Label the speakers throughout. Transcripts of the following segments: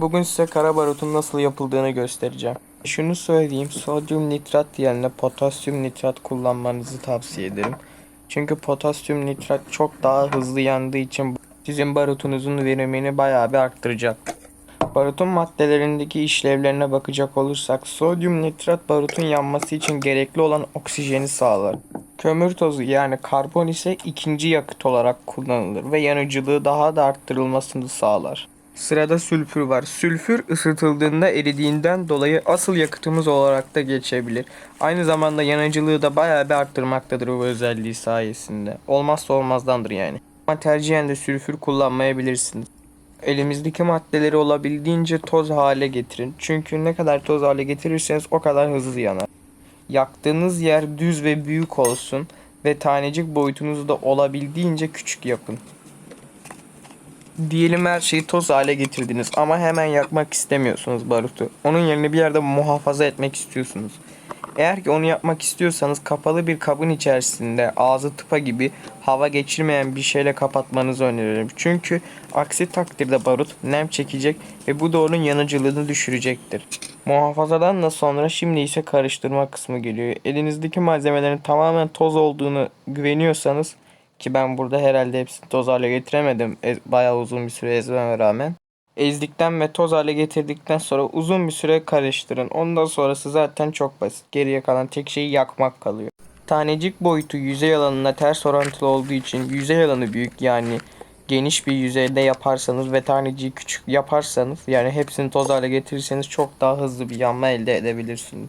Speaker 1: Bugün size kara barutun nasıl yapıldığını göstereceğim. Şunu söyleyeyim, sodyum nitrat yerine potasyum nitrat kullanmanızı tavsiye ederim. Çünkü potasyum nitrat çok daha hızlı yandığı için sizin barutunuzun verimini bayağı bir arttıracak. Barutun maddelerindeki işlevlerine bakacak olursak sodyum nitrat barutun yanması için gerekli olan oksijeni sağlar. Kömür tozu yani karbon ise ikinci yakıt olarak kullanılır ve yanıcılığı daha da arttırılmasını sağlar. Sırada sülfür var. Sülfür ısıtıldığında eridiğinden dolayı asıl yakıtımız olarak da geçebilir. Aynı zamanda yanıcılığı da bayağı bir arttırmaktadır bu özelliği sayesinde. Olmazsa olmazdandır yani. Ama tercihen de sülfür kullanmayabilirsiniz. Elimizdeki maddeleri olabildiğince toz hale getirin. Çünkü ne kadar toz hale getirirseniz o kadar hızlı yanar. Yaktığınız yer düz ve büyük olsun ve tanecik boyutunuzu da olabildiğince küçük yapın. Diyelim her şeyi toz hale getirdiniz ama hemen yakmak istemiyorsunuz barutu. Onun yerine bir yerde muhafaza etmek istiyorsunuz. Eğer ki onu yapmak istiyorsanız kapalı bir kabın içerisinde ağzı tıpa gibi hava geçirmeyen bir şeyle kapatmanızı öneririm. Çünkü aksi takdirde barut nem çekecek ve bu da onun yanıcılığını düşürecektir. Muhafazadan da sonra şimdi ise karıştırma kısmı geliyor. Elinizdeki malzemelerin tamamen toz olduğunu güveniyorsanız ki ben burada herhalde hepsini toz hale getiremedim. E, bayağı uzun bir süre ezmeme rağmen. Ezdikten ve toz hale getirdikten sonra uzun bir süre karıştırın. Ondan sonrası zaten çok basit. Geriye kalan tek şey yakmak kalıyor. Tanecik boyutu yüzey alanına ters orantılı olduğu için yüzey alanı büyük yani geniş bir yüzeyde yaparsanız ve taneciği küçük yaparsanız yani hepsini toz hale getirirseniz çok daha hızlı bir yanma elde edebilirsiniz.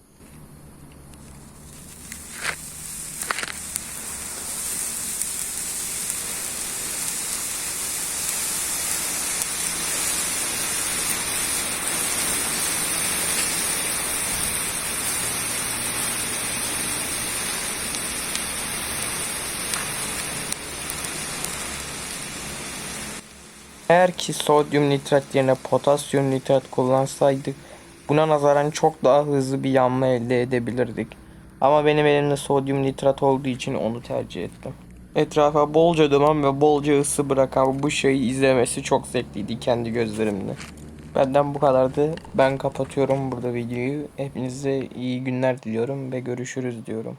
Speaker 1: Eğer ki sodyum nitrat yerine potasyum nitrat kullansaydık buna nazaran çok daha hızlı bir yanma elde edebilirdik. Ama benim elimde sodyum nitrat olduğu için onu tercih ettim. Etrafa bolca duman ve bolca ısı bırakan bu şeyi izlemesi çok zevkliydi kendi gözlerimle. Benden bu kadardı. Ben kapatıyorum burada videoyu. Hepinize iyi günler diliyorum ve görüşürüz diyorum.